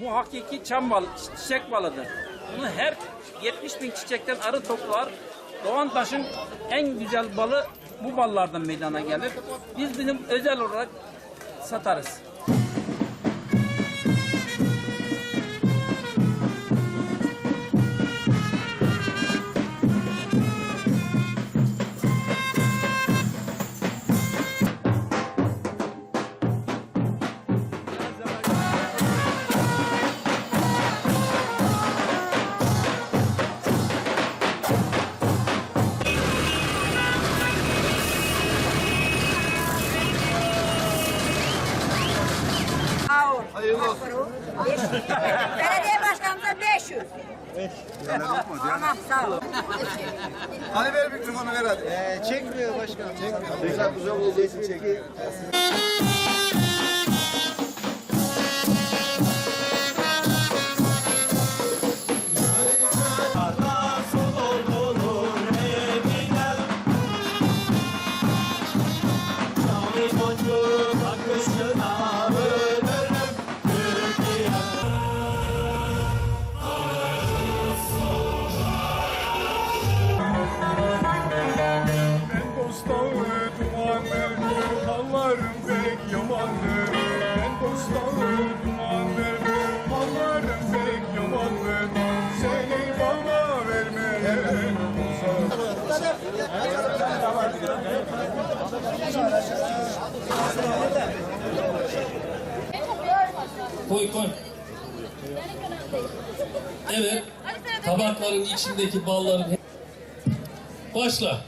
Bu hakiki çam bal, çiçek balıdır. Bunu her 70 bin çiçekten arı toplar. Doğan taşın en güzel balı bu ballardan meydana gelir. Biz bizim özel olarak satarız. Hayırlı olsun. Belediye başkanımıza 500. Tamam sağ ol. Hadi ver mikrofonu ver hadi. Ee, çekmiyor başkanım. Çekmiyor. Güzel güzel olduğu için çekiyor. Koy koy. Evet. Tabakların içindeki balların Başla.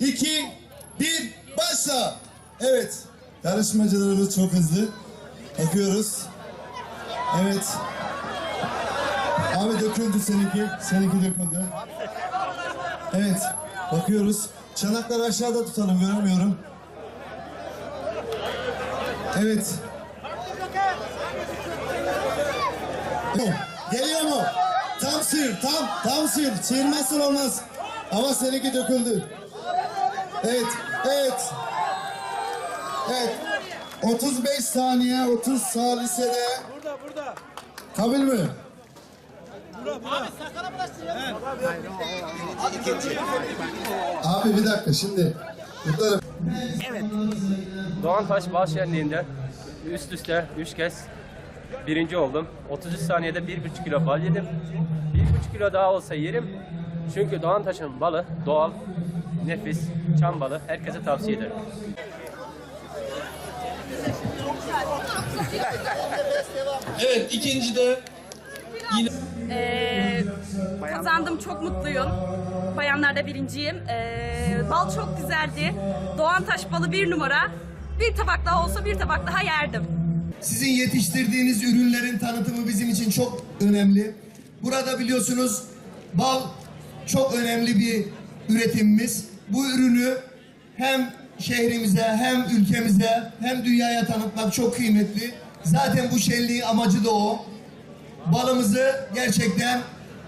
İki, bir, başla. Evet, yarışmacılarımız çok hızlı. Bakıyoruz. Evet. Abi döküldü seninki. Seninki döküldü. Evet, bakıyoruz. Çanakları aşağıda tutalım, göremiyorum. Evet. Geliyor mu? Tam sıyır, tam, tam sıyır. Sıyırmazsan olmaz. Ama seninki döküldü. Evet, evet. Evet. 35 saniye, 30 salisede. Burada, burada. Kabil mi? Abi bir dakika şimdi. Burada Doğantaş Bal Şenliği'nde üst üste 3 kez birinci oldum. 33 saniyede 1,5 kilo bal yedim. 1,5 kilo daha olsa yerim. Çünkü Doğantaş'ın balı doğal, nefis, çam balı. Herkese tavsiye ederim. Evet ikinci de yine Ee, kazandım çok mutluyum. Bayanlarda birinciyim. Ee, bal çok güzeldi. Doğan Taş balı bir numara. Bir tabak daha olsa bir tabak daha yerdim. Sizin yetiştirdiğiniz ürünlerin tanıtımı bizim için çok önemli. Burada biliyorsunuz bal çok önemli bir üretimimiz. Bu ürünü hem şehrimize hem ülkemize hem dünyaya tanıtmak çok kıymetli. Zaten bu şenliğin amacı da o. Balımızı gerçekten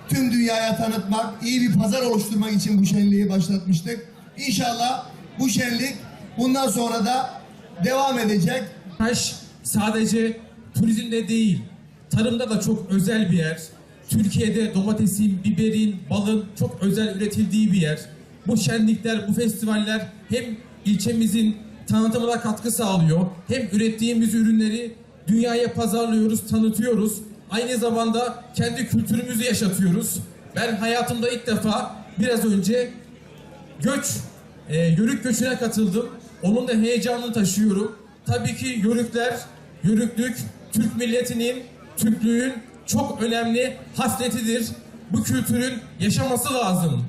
tüm dünyaya tanıtmak, iyi bir pazar oluşturmak için bu şenliği başlatmıştık. İnşallah bu şenlik bundan sonra da devam edecek. Taş sadece turizmde değil, tarımda da çok özel bir yer. Türkiye'de domatesin, biberin, balın çok özel üretildiği bir yer. Bu şenlikler, bu festivaller hem ilçemizin tanıtımına katkı sağlıyor, hem ürettiğimiz ürünleri dünyaya pazarlıyoruz, tanıtıyoruz. Aynı zamanda kendi kültürümüzü yaşatıyoruz. Ben hayatımda ilk defa biraz önce göç, e, yörük göçüne katıldım. Onun da heyecanını taşıyorum. Tabii ki yörükler, yörüklük Türk milletinin, Türklüğün çok önemli hasletidir. Bu kültürün yaşaması lazım.